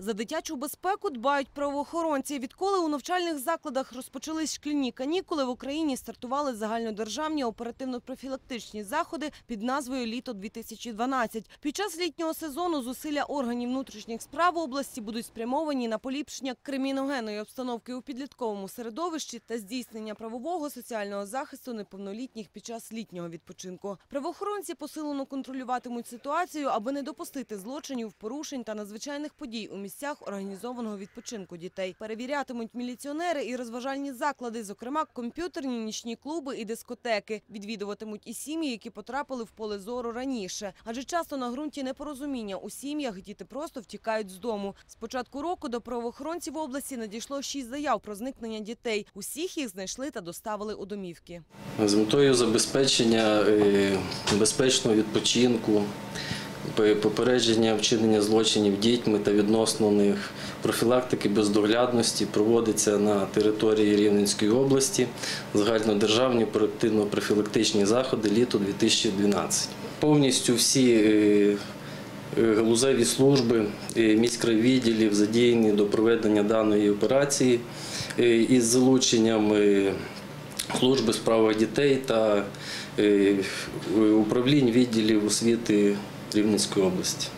За дитячу безпеку дбають правоохоронці. Відколи у навчальних закладах розпочались шкільні канікули, в Україні стартували загальнодержавні оперативно-профілактичні заходи під назвою «Літо 2012». Під час літнього сезону зусилля органів внутрішніх справ області будуть спрямовані на поліпшення криміногенної обстановки у підлітковому середовищі та здійснення правового соціального захисту неповнолітніх під час літнього відпочинку. Правоохоронці посилено контролюватимуть ситуацію, аби не допустити злочинів, порушень та надзвичайних подій у місцях організованого відпочинку дітей. Перевірятимуть міліціонери і розважальні заклади, зокрема комп'ютерні нічні клуби і дискотеки. Відвідуватимуть і сім'ї, які потрапили в поле зору раніше. Адже часто на ґрунті непорозуміння у сім'ях діти просто втікають з дому. З початку року до правоохоронців області надійшло шість заяв про зникнення дітей. Усіх їх знайшли та доставили у домівки. з метою забезпечення е, безпечного відпочинку, попередження вчинення злочинів дітьми та відносно них, профілактики бездоглядності проводиться на території Рівненської області загальнодержавні оперативно-профілактичні заходи літо 2012. Повністю всі е, е, галузеві служби е, міськрайвідділів задіяні до проведення даної операції із залученням служби справа дітей та управлінь відділів освіти Рівненської області.